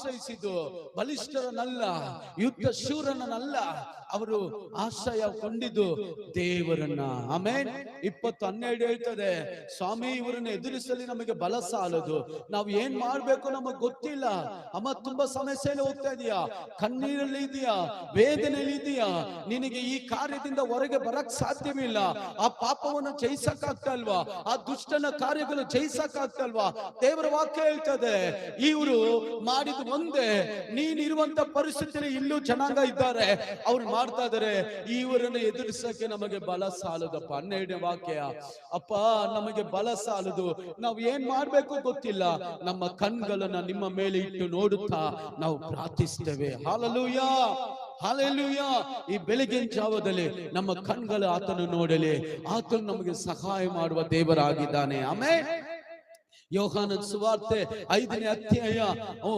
ಆಶ್ರಯಿಸಿದ್ದು ಬಲಿಷ್ಠರನ್ನಲ್ಲ ಯುದ್ಧ ಶೂರನನ್ನಲ್ಲ ಅವರು ಆಶ್ರಯ ಕೊಂಡಿದ್ದು ದೇವರನ್ನ. ಆಮೇನ್. ಇಪ್ಪತ್ತು ಹನ್ನೆರಡು ಹೇಳ್ತದೆ, ಸ್ವಾಮಿ, ಇವರನ್ನ ಎದುರಿಸಲಿ, ನಮಗೆ ಬಲ ಸಾಲದು. ನಾವು ಏನ್ ಮಾಡ್ಬೇಕು ನಮಗ್ ಗೊತ್ತಿಲ್ಲ. ಅಮ್ಮ, ತುಂಬಾ ಸಮಸ್ಯೆಯಲ್ಲಿ ಹೋಗ್ತಾ ಇದೀಯಾ? ಕಣ್ಣೀರಲ್ಲಿ ಇದೆಯಾ? ವೇದನೆಯಲ್ಲಿ ಇದೆಯಾ? ನಿನಗೆ ಈ ಕಾರ್ಯದಿಂದ ಹೊರಗೆ ಬರಕ್ ಸಾಧ್ಯವಿಲ್ಲ. ಆ ಪಾಪವನ್ನು ಜಯಿಸಕ್ ಆಗ್ತಲ್ವಾ ಆ ದುಷ್ಟನ ಕಾರ್ಯಗಳು ಜಯಿಸಕ್ ಆಗ್ತಲ್ವಾ ದೇವರ ವಾಕ್ಯ ಹೇಳ್ತದೆ, ಇವರು ಮಾಡಿದ ಒಂದೇ. ನೀನಿರುವಂತ ಪರಿಸ್ಥಿತಿಯಲ್ಲಿ ಇಲ್ಲೂ ಜನಾಂಗ ಇದ್ದಾರೆ. ಅವ್ರು ಮಾಡ್ತಾ ಇದಾರೆ ಇವರನ್ನು ಎದುರಿಸಕ್ಕೆ ನಮಗೆ ಬಲ ಸಾಲದಪ್ಪ. ಹನ್ನೆರಡನೇ ವಾಕ್ಯ, ಅಪ್ಪ, ನಮಗೆ ಬಲ ಸಾಲದು. ನಾವು ಏನ್ ಮಾಡ್ಬೇಕು ಗೊತ್ತಿಲ್ಲ. ನಮ್ಮ ಕಣ್ಗಳನ್ನ ನಿಮ್ಮ ಮೇಲೆ ಇಟ್ಟು ನೋಡುತ್ತಾ ನಾವು ಪ್ರಾರ್ಥಿಸ್ತೇವೆ ಹಾಲಲೂಯ ಹಾಲೆಲ್ಲೂಯ ಈ ಬೆಳಗಿನ ಜಾವದಲ್ಲಿ ನಮ್ಮ ಕಣ್ಗಳು ಆತನು ನೋಡಲಿ. ಆತನು ನಮಗೆ ಸಹಾಯ ಮಾಡುವ ದೇವರಾಗಿದ್ದಾನೆ. ಆಮೇಲೆ ಯೋಹಾನದ ಸುವಾರ್ತೆ ಐದನೇ ಅಧ್ಯಾಯ, ಓ